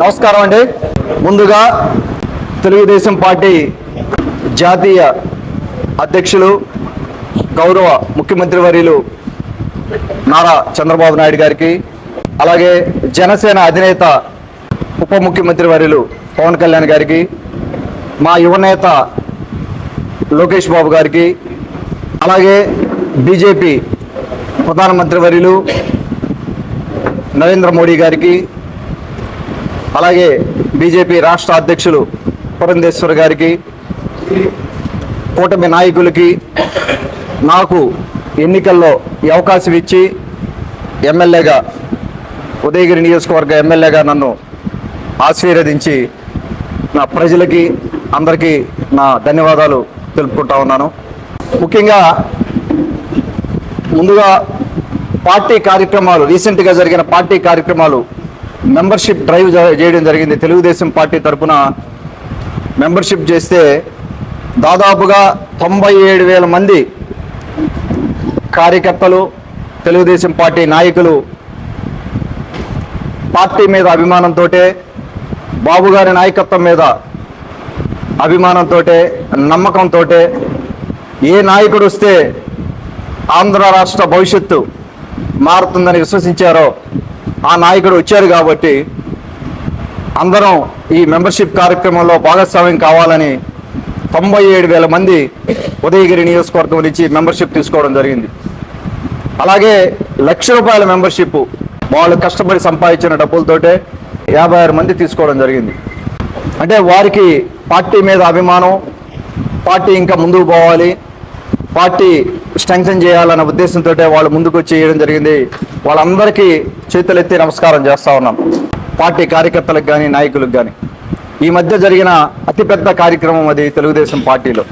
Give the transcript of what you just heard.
నమస్కారం అండి. ముందుగా తెలుగుదేశం పార్టీ జాతీయ అధ్యక్షులు గౌరవ ముఖ్యమంత్రి వర్యులు నారా చంద్రబాబు నాయుడు గారికి అలాగే జనసేన అధినేత ఉప ముఖ్యమంత్రి వర్యులు పవన్ కళ్యాణ్ గారికి మా యువనేత లోకేష్ బాబు గారికి అలాగే బీజేపీ ప్రధానమంత్రి వర్యులు నరేంద్ర మోడీ గారికి అలాగే బీజేపీ రాష్ట్ర అధ్యక్షులు పురంధేశ్వర్ గారికి కూటమి నాయకులకి నాకు ఎన్నికల్లో ఈ అవకాశం ఇచ్చి ఎమ్మెల్యేగా ఉదయగిరి నియోజకవర్గ ఎమ్మెల్యేగా నన్ను ఆశీర్వదించి నా ప్రజలకి అందరికీ నా ధన్యవాదాలు తెలుపుకుంటా ఉన్నాను. ముఖ్యంగా ముందుగా పార్టీ కార్యక్రమాలు రీసెంట్గా జరిగిన పార్టీ కార్యక్రమాలు మెంబర్షిప్ డ్రైవ్ చేయడం జరిగింది. తెలుగుదేశం పార్టీ తరపున మెంబర్షిప్ చేస్తే దాదాపుగా తొంభై ఏడు వేల మంది కార్యకర్తలు తెలుగుదేశం పార్టీ నాయకులు పార్టీ మీద అభిమానంతో బాబు గారి నాయకత్వం మీద అభిమానంతో నమ్మకంతో ఏ నాయకుడు వస్తే ఆంధ్ర రాష్ట్ర భవిష్యత్తు మారుతుందని విశ్వసించారో ఆ నాయకుడు వచ్చారు కాబట్టి అందరం ఈ మెంబర్షిప్ కార్యక్రమంలో భాగస్వామ్యం కావాలని తొంభై ఏడు వేల మంది ఉదయగిరి నియోజకవర్గం నుంచి మెంబర్షిప్ తీసుకోవడం జరిగింది. అలాగే లక్ష రూపాయల మెంబర్షిప్ వాళ్ళు కష్టపడి సంపాదించిన డబ్బులతోటే యాభై ఆరు మంది తీసుకోవడం జరిగింది. అంటే వారికి పార్టీ మీద అభిమానం పార్టీ ఇంకా ముందుకు పోవాలి. పార్టీ స్ట్రెంగ్తన్ చేయాలన్న ఉద్దేశంతో వాళ్ళు ముందుకు వచ్చేయడం జరిగింది. వాళ్ళందరికీ చేతులెత్తి నమస్కారం చేస్తా ఉన్నాం. పార్టీ కార్యకర్తలకు కానీ నాయకులకు కానీ ఈ మధ్య జరిగిన అతిపెద్ద కార్యక్రమం అది తెలుగుదేశం పార్టీలో.